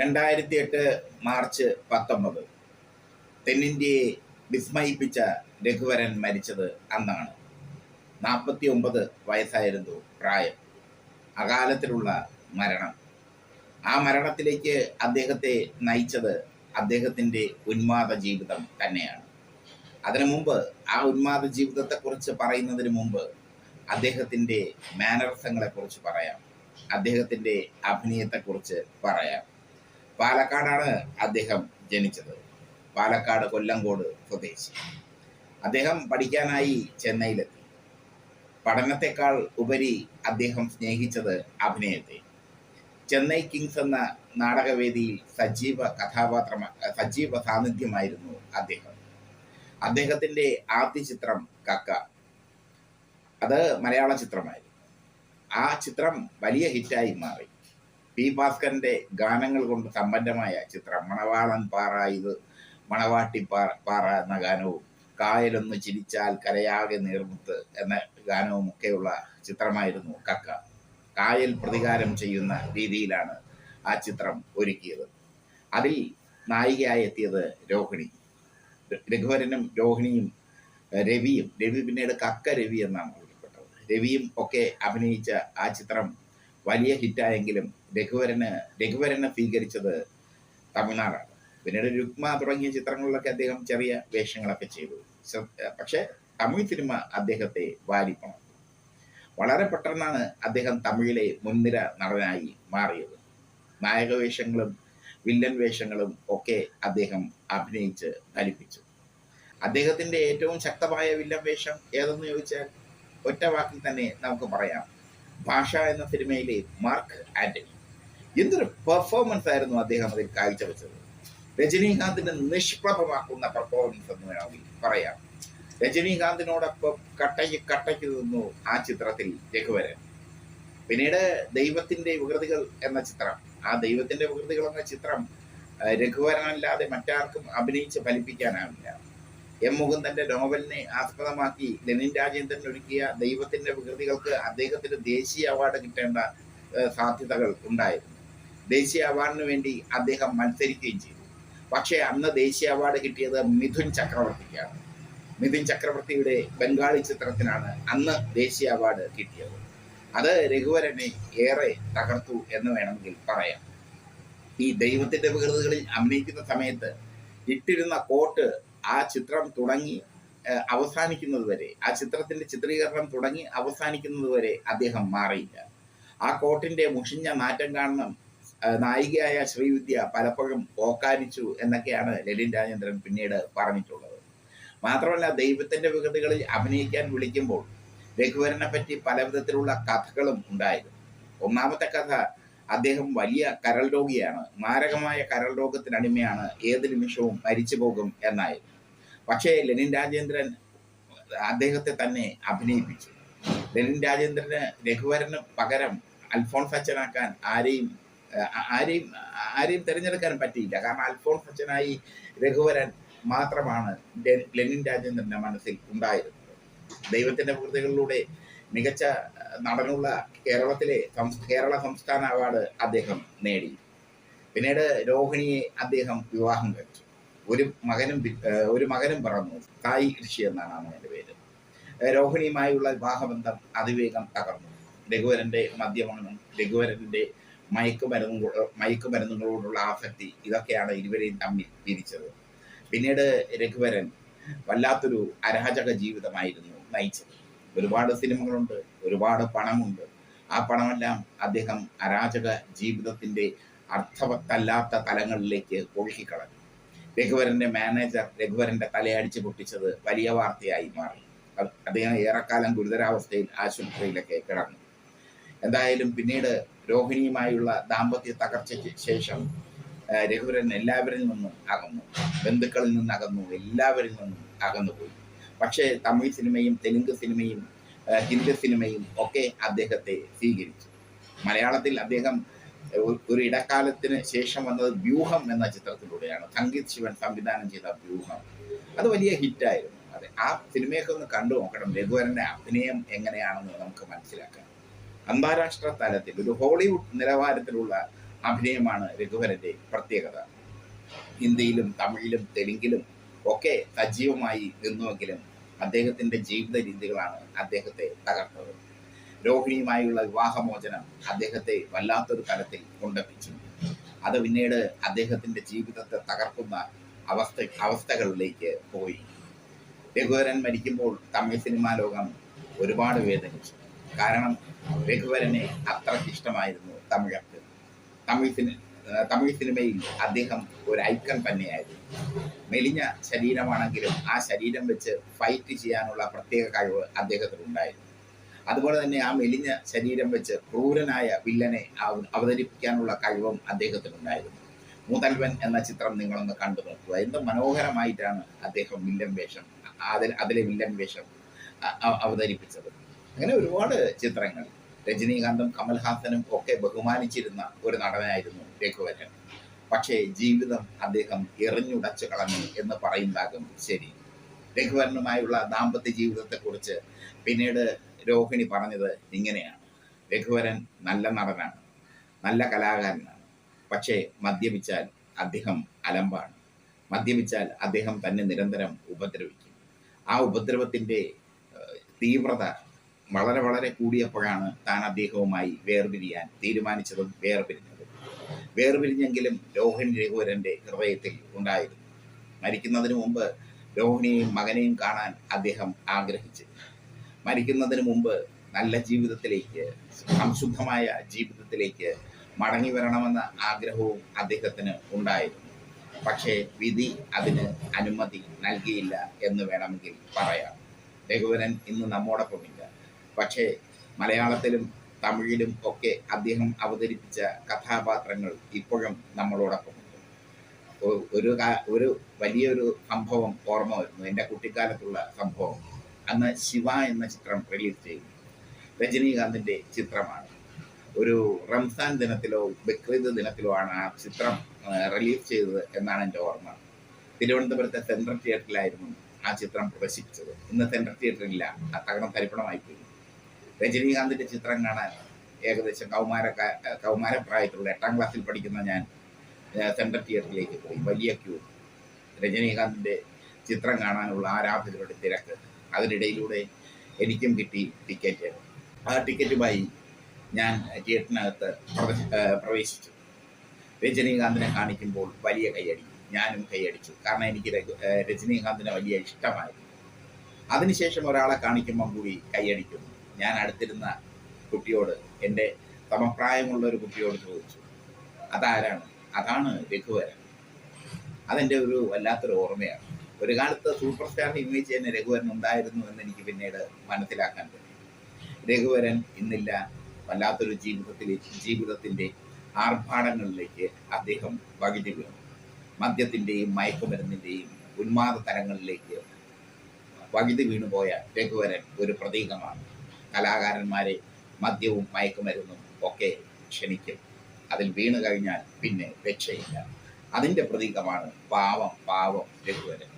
രണ്ടായിരത്തി എട്ട് മാർച്ച് പത്തൊമ്പത് തെന്നിന്ത്യയെ വിസ്മയിപ്പിച്ച രഘുവരൻ മരിച്ചത് അന്നാണ്. നാൽപ്പത്തി ഒമ്പത് വയസ്സായിരുന്നു പ്രായം. അകാലത്തിലുള്ള മരണം. ആ മരണത്തിലേക്ക് അദ്ദേഹത്തെ നയിച്ചത് അദ്ദേഹത്തിന്റെ ഉന്മാദ ജീവിതം തന്നെയാണ്. അതിനു മുമ്പ് ആ ഉന്മാദ ജീവിതത്തെക്കുറിച്ച് പറയുന്നതിന് മുമ്പ് അദ്ദേഹത്തിന്റെ മാനർസങ്ങളെക്കുറിച്ച് പറയാം. അദ്ദേഹത്തിന്റെ അഭിനയത്തെക്കുറിച്ച് പറയാം. പാലക്കാടാണ് അദ്ദേഹം ജനിച്ചത്. പാലക്കാട് കൊല്ലങ്കോട് സ്വദേശി. അദ്ദേഹം പഠിക്കാനായി ചെന്നൈയിലെത്തി. പഠനത്തെക്കാൾ ഉപരി അദ്ദേഹം സ്നേഹിച്ചത് അഭിനയത്തെ. ചെന്നൈ കിങ്സ് എന്ന നാടകവേദിയിൽ സജീവ കഥാപാത്ര സജീവ സാന്നിധ്യമായിരുന്നു അദ്ദേഹം. അദ്ദേഹത്തിന്റെ ആദ്യ ചിത്രം കക്ക. അത് മലയാള ചിത്രമായിരുന്നു. ആ ചിത്രം വലിയ ഹിറ്റായി മാറി. പി ഭാസ്കരന്റെ ഗാനങ്ങൾ കൊണ്ട് സമ്പന്നമായ ചിത്രം. മണവാളൻ പാറ ഇത് മണവാട്ടി പാറ പാറ എന്ന ഗാനവും കായലൊന്ന് ചിരിച്ചാൽ കരയാകെ നീർമുത്ത് എന്ന ഗാനവും ഒക്കെയുള്ള ചിത്രമായിരുന്നു കക്ക. കായൽ പ്രതികാരം ചെയ്യുന്ന രീതിയിലാണ് ആ ചിത്രം ഒരുക്കിയത്. അതിൽ നായികയായി എത്തിയത് രോഹിണി. രഘുവരനും രോഹിണിയും രവിയും രവി പിന്നീട് കക്ക രവി എന്നാണ് വിളിക്കപ്പെട്ടത് രവിയും ഒക്കെ അഭിനയിച്ച ആ ചിത്രം വലിയ ഹിറ്റായെങ്കിലും രഘുവരന് രഘുവരനെ സ്വീകരിച്ചത് തമിഴ്നാടാണ്. പിന്നീട് രുക്മ തുടങ്ങിയ ചിത്രങ്ങളിലൊക്കെ അദ്ദേഹം ചെറിയ വേഷങ്ങളൊക്കെ ചെയ്തു. പക്ഷെ തമിഴ് സിനിമ അദ്ദേഹത്തെ വാരിക്കണം വളരെ പെട്ടെന്നാണ് അദ്ദേഹം തമിഴിലെ മുൻനിര നടനായി മാറിയത്. നായക വേഷങ്ങളും വില്ലൻ വേഷങ്ങളും ഒക്കെ അദ്ദേഹം അഭിനയിച്ച് ധരിപ്പിച്ചു അദ്ദേഹത്തിന്റെ ഏറ്റവും ശക്തമായ വില്ലൻ വേഷം ഏതെന്ന് ചോദിച്ചാൽ ഒറ്റ വാക്കിൽ തന്നെ നമുക്ക് പറയാം. ഭാഷ എന്ന സിനിമയിലെ മാർക്ക് ആന്റണി. എന്തൊരു പെർഫോമൻസ് ആയിരുന്നു അദ്ദേഹം അതിൽ കാഴ്ചവെച്ചത്. രജനീകാന്തിനെ നിഷ്പ്രഭമാക്കുന്ന പെർഫോമൻസ് എന്ന് വേണമെങ്കിൽ പറയാം. രജനീകാന്തിനോടൊപ്പം കട്ടയ്ക്ക് കട്ടയ്ക്ക് നിന്നു ആ ചിത്രത്തിൽ രഘുവരൻ. പിന്നീട് ദൈവത്തിന്റെ വികൃതികൾ എന്ന ചിത്രം. ആ ദൈവത്തിന്റെ വികൃതികൾ എന്ന ചിത്രം രഘുവരനല്ലാതെ മറ്റാർക്കും അഭിനയിച്ച് ഫലിപ്പിക്കാനാവില്ല. എം മുകുന്ദന്റെ നോവലിനെ ആസ്പദമാക്കി ലെനിൻ രാജേന്ദ്രൻ ഒരുക്കിയ ദൈവത്തിന്റെ വികൃതികൾക്ക് അദ്ദേഹത്തിന് ദേശീയ അവാർഡ് കിട്ടേണ്ട സാധ്യതകൾ ഉണ്ടായിരുന്നു. ദേശീയ അവാർഡിന് വേണ്ടി അദ്ദേഹം മത്സരിക്കുകയും ചെയ്തു. പക്ഷേ അന്ന് ദേശീയ അവാർഡ് കിട്ടിയത് മിഥുൻ ചക്രവർത്തിക്കാണ്. മിഥുൻ ചക്രവർത്തിയുടെ ബംഗാളി ചിത്രത്തിനാണ് അന്ന് ദേശീയ അവാർഡ് കിട്ടിയത്. അത് രഘുവരനെ ഏറെ തകർത്തു എന്ന് വേണമെങ്കിൽ പറയാം. ഈ ദൈവത്തിന്റെ വികൃതികളിൽ അഭിനയിക്കുന്ന സമയത്ത് ഇട്ടിരുന്ന കോട്ട് ആ ചിത്രം തുടങ്ങി അവസാനിക്കുന്നത് വരെ ആ ചിത്രത്തിന്റെ ചിത്രീകരണം തുടങ്ങി അവസാനിക്കുന്നത് വരെ അദ്ദേഹം മാറിയില്ല. ആ കോട്ടിന്റെ മുഷിഞ്ഞ മാറ്റം കാണണം നായികയായ ശ്രീവിദ്യ പലപ്പോഴും ഓക്കാനിച്ചു എന്നൊക്കെയാണ് ലലിൻ രാജേന്ദ്രൻ പിന്നീട് പറഞ്ഞിട്ടുള്ളത്. മാത്രമല്ല ദൈവത്തിന്റെ വികൃതികളിൽ അഭിനയിക്കാൻ വിളിക്കുമ്പോൾ രഘുവരനെ പറ്റി പല വിധത്തിലുള്ള കഥകളും ഉണ്ടായിരുന്നു. ഒന്നാമത്തെ കഥ അദ്ദേഹം വലിയ കരൾ രോഗിയാണ് മാരകമായ കരൾ രോഗത്തിനടിമയാണ് ഏത് നിമിഷവും മരിച്ചു പോകും എന്നായിരുന്നു. പക്ഷേ ലെനിൻ രാജേന്ദ്രൻ അദ്ദേഹത്തെ തന്നെ അഭിനയിപ്പിച്ചു. ലെനിൻ രാജേന്ദ്രന് രഘുവരന് പകരം അൽഫോൺസ് അച്ഛനാക്കാൻ ആരെയും ആരെയും ആരെയും തിരഞ്ഞെടുക്കാൻ പറ്റിയില്ല. കാരണം അൽഫോൺസ് അച്ഛനായി രഘുവരൻ മാത്രമാണ് ലെനിൻ രാജേന്ദ്രന്റെ മനസ്സിൽ ഉണ്ടായിരുന്നത്. ദൈവത്തിന്റെ കൃതികളിലൂടെ മികച്ച നടനുള്ള കേരളത്തിലെ കേരള സംസ്ഥാന അവാർഡ് അദ്ദേഹം നേടി. പിന്നീട് രോഹിണിയെ അദ്ദേഹം വിവാഹം കഴിച്ചു. ഒരു മകനും ഒരു മകനും പറന്നു. തായ് ഋഷി എന്നാണ് അമ്മയുടെ പേര്. രോഹിണിയുമായുള്ള വിവാഹബന്ധം അതിവേഗം തകർന്നു. രഘുവരന്റെ മദ്യപാനം രഘുവരന്റെ മയക്കുമരുന്ന് മയക്കുമരുന്നുകളോടുള്ള ആസക്തി ഇതൊക്കെയാണ് ഇരുവരെയും തമ്മിൽ തിരിച്ചത് പിന്നീട് രഘുവരൻ വല്ലാത്തൊരു അരാജക ജീവിതമായിരുന്നു നയിച്ചത്. ഒരുപാട് സിനിമകളുണ്ട് ഒരുപാട് പണമുണ്ട്. ആ പണമെല്ലാം അദ്ദേഹം അരാജക ജീവിതത്തിന്റെ അർത്ഥവത്തല്ലാത്ത തലങ്ങളിലേക്ക് ഒഴുക്കിക്കളഞ്ഞു രഘുവരന്റെ മാനേജർ രഘുവരന്റെ തലയടിച്ച് പൊട്ടിച്ചത് വലിയ വാർത്തയായി മാറി. അദ്ദേഹം ഏറെക്കാലം ഗുരുതരാവസ്ഥയിൽ ആശുപത്രിയിലൊക്കെ കിടന്നു. എന്തായാലും പിന്നീട് രോഹിണിയുമായുള്ള ദാമ്പത്യ തകർച്ചയ്ക്ക് ശേഷം രഘുവരൻ എല്ലാവരിൽ നിന്നും അകന്നു. ബന്ധുക്കളിൽ നിന്ന് അകന്നു. എല്ലാവരിൽ നിന്നും അകന്നുപോയി പക്ഷേ തമിഴ് സിനിമയും തെലുങ്ക് സിനിമയും ഹിന്ദി സിനിമയും ഒക്കെ അദ്ദേഹത്തെ സ്വീകരിച്ചു. മലയാളത്തിൽ അദ്ദേഹം ഒരു ഇടക്കാലത്തിന് ശേഷം വന്നത് വ്യൂഹം എന്ന ചിത്രത്തിലൂടെയാണ്. സംഗീത് ശിവൻ സംവിധാനം ചെയ്ത വ്യൂഹം. അത് വലിയ ഹിറ്റായിരുന്നു. അതെ ആ സിനിമയൊക്കെ ഒന്ന് കണ്ടു നോക്കണം. രഘുവരന്റെ അഭിനയം എങ്ങനെയാണെന്ന് നമുക്ക് മനസ്സിലാക്കാം. അന്താരാഷ്ട്ര തലത്തിൽ ഒരു ഹോളിവുഡ് നിലവാരത്തിലുള്ള അഭിനയമാണ് രഘുവരന്റെ പ്രത്യേകത. ഹിന്ദിയിലും തമിഴിലും തെലുങ്കിലും ഒക്കെ സജീവമായി നിന്നുവെങ്കിലും അദ്ദേഹത്തിന്റെ ജീവിത രീതികളാണ് അദ്ദേഹത്തെ തകർത്തത്. രോഹിണിയുമായുള്ള വിവാഹമോചനം അദ്ദേഹത്തെ വല്ലാത്തൊരു തലത്തിൽ കൊണ്ടെത്തിച്ചു. അത് പിന്നീട് അദ്ദേഹത്തിന്റെ ജീവിതത്തെ തകർക്കുന്ന അവസ്ഥ അവസ്ഥകളിലേക്ക് പോയി. രഘുവരൻ മരിക്കുമ്പോൾ തമിഴ് സിനിമാ ലോകം ഒരുപാട് വേദനിച്ചു. കാരണം രഘുവരനെ അത്രയ്ക്ക് ഇഷ്ടമായിരുന്നു തമിഴർക്ക്. തമിഴ് സിനി തമിഴ് സിനിമയിൽ അദ്ദേഹം ഒരു ഐക്കൺ തന്നെയായിരുന്നു. മെലിഞ്ഞ ശരീരമാണെങ്കിലും ആ ശരീരം വെച്ച് ഫൈറ്റ് ചെയ്യാനുള്ള പ്രത്യേക കഴിവ് അദ്ദേഹത്തിനുണ്ടായിരുന്നു. അതുപോലെ തന്നെ ആ മെലിഞ്ഞ ശരീരം വെച്ച് ക്രൂരനായ വില്ലനെ അവ- അവതരിപ്പിക്കാനുള്ള കഴിവും അദ്ദേഹത്തിനുണ്ടായിരുന്നു. മൂതൽവൻ എന്ന ചിത്രം നിങ്ങളൊന്ന് കണ്ടു നോക്കുക. എന്ത് മനോഹരമായിട്ടാണ് അദ്ദേഹം വില്ലൻ വേഷം അതിൽ അതിലെ വില്ലൻ വേഷം അവതരിപ്പിച്ചത്. അങ്ങനെ ഒരുപാട് ചിത്രങ്ങൾ. രജനീകാന്തും കമൽഹാസനും ഒക്കെ ബഹുമാനിച്ചിരുന്ന ഒരു നടനായിരുന്നു രഘുവരൻ. പക്ഷേ ജീവിതം അദ്ദേഹം എറിഞ്ഞുടച്ചു കളഞ്ഞു എന്ന് പറയുന്നതാകും ശരി. രഘുവരനുമായുള്ള ദാമ്പത്യ ജീവിതത്തെക്കുറിച്ച് പിന്നീട് രോഹിണി പറഞ്ഞത് ഇങ്ങനെയാണ്. രഘുവരൻ നല്ല നടനാണ് നല്ല കലാകാരനാണ്. പക്ഷേ മദ്യപിച്ചാൽ അദ്ദേഹം അലമ്പാണ്. മദ്യപിച്ചാൽ അദ്ദേഹം തന്നെ നിരന്തരം ഉപദ്രവിക്കും. ആ ഉപദ്രവത്തിന്റെ തീവ്രത വളരെ വളരെ കൂടിയപ്പോഴാണ് താൻ അദ്ദേഹവുമായി വേർപിരിയാൻ തീരുമാനിച്ചതും വേർപിരിഞ്ഞതും. വേർപിരിഞ്ഞെങ്കിലും രോഹിണി രഘുവരന്റെ ഹൃദയത്തിൽ ഉണ്ടായിരുന്നു. മരിക്കുന്നതിന് മുമ്പ് രോഹിണിയെയും മകനെയും കാണാൻ അദ്ദേഹം ആഗ്രഹിച്ചു മരിക്കുന്നതിന് മുമ്പ് നല്ല ജീവിതത്തിലേക്ക് സംശുദ്ധമായ ജീവിതത്തിലേക്ക് മടങ്ങി വരണമെന്ന ആഗ്രഹവും അദ്ദേഹത്തിന് ഉണ്ടായിരുന്നു. പക്ഷേ വിധി അതിന് അനുമതി നൽകിയില്ല എന്ന് വേണമെങ്കിൽ പറയാം. രഘുവരൻ ഇന്ന് നമ്മോടൊപ്പമില്ല. പക്ഷേ മലയാളത്തിലും തമിഴിലും ഒക്കെ അദ്ദേഹം അവതരിപ്പിച്ച കഥാപാത്രങ്ങൾ ഇപ്പോഴും നമ്മളോടൊപ്പമുണ്ട്. ഒരു ഒരു വലിയൊരു സംഭവം ഓർമ്മ വരുന്നു. എന്റെ കുട്ടിക്കാലത്തുള്ള സംഭവം. അന്ന് ശിവ എന്ന ചിത്രം റിലീസ് ചെയ്തു രജനീകാന്തിന്റെ ചിത്രമാണ്. ഒരു റംസാൻ ദിനത്തിലോ ബക്രീദ് ദിനത്തിലോ ആണ് ആ ചിത്രം റിലീസ് ചെയ്തത് എന്നാണ് എന്റെ ഓർമ്മ. തിരുവനന്തപുരത്തെ സെൻട്രൽ തിയേറ്ററിലായിരുന്നു ആ ചിത്രം പ്രദർശിപ്പിച്ചത്. ഇന്ന് സെൻട്രൽ തിയേറ്ററില്ല ആ തകണം തരിപ്പണമായി പോയി. രജനീകാന്തിന്റെ ചിത്രം കാണാൻ ഏകദേശം കൗമാര കൗമാരപ്രായത്തിലുള്ള എട്ടാം ക്ലാസ്സിൽ പഠിക്കുന്ന ഞാൻ സെൻട്രൽ തിയേറ്ററിലേക്ക് പോയി. വലിയ ക്യൂ രജനീകാന്തിന്റെ ചിത്രം കാണാനുള്ള ആരാധകരുടെ തിരക്ക്. അതിനിടയിലൂടെ എനിക്കും കിട്ടി ടിക്കറ്റ് ആ ടിക്കറ്റുമായി ഞാൻ തിയേറ്ററിനകത്ത് പ്രവേശിച്ചു. രജനീകാന്തിനെ കാണിക്കുമ്പോൾ വലിയ കൈയടി ഞാനും കൈയടിച്ചു. കാരണം എനിക്ക് രജനീകാന്തിനെ വലിയ ഇഷ്ടമായിരുന്നു. അതിനുശേഷം ഒരാളെ കാണിക്കുമ്പം കൂടി കൈയടിക്കുന്നു. ഞാൻ അടുത്തിരുന്ന കുട്ടിയോട് എന്റെ സമപ്രായമുള്ള ഒരു കുട്ടിയോട് ചോദിച്ചു അതാരാണ്? അതാണ് രഘുവരൻ. അതെന്റെ ഒരു വല്ലാത്തൊരു ഓർമ്മയാണ്. ഒരു കാലത്ത് സൂപ്പർ സ്റ്റാർ ഇമേജ് തന്നെ രഘുവരൻ ഉണ്ടായിരുന്നു എന്ന് എനിക്ക് പിന്നീട് മനസ്സിലാക്കാൻ പറ്റി. രഘുവരൻ ഇന്നില്ല വല്ലാത്തൊരു ജീവിതത്തിലേക്ക് ജീവിതത്തിന്റെ ആർഭാടങ്ങളിലേക്ക് അദ്ദേഹം വകിഞ്ഞു വീണു. മദ്യത്തിന്റെയും മയക്കുമരുന്നിന്റെയും ഉന്മാദ തലങ്ങളിലേക്ക് വകിതി വീണുപോയ രഘുവരൻ ഒരു പ്രതീകമാണ്. കലാകാരന്മാരെ മദ്യവും മയക്കുമരുന്നും ഒക്കെ ക്ഷണിക്കും. അതിൽ വീണു കഴിഞ്ഞാൽ പിന്നെ രക്ഷയില്ല. അതിന്റെ പ്രതീകമാണ് പാവം പാവം രഘുവരൻ.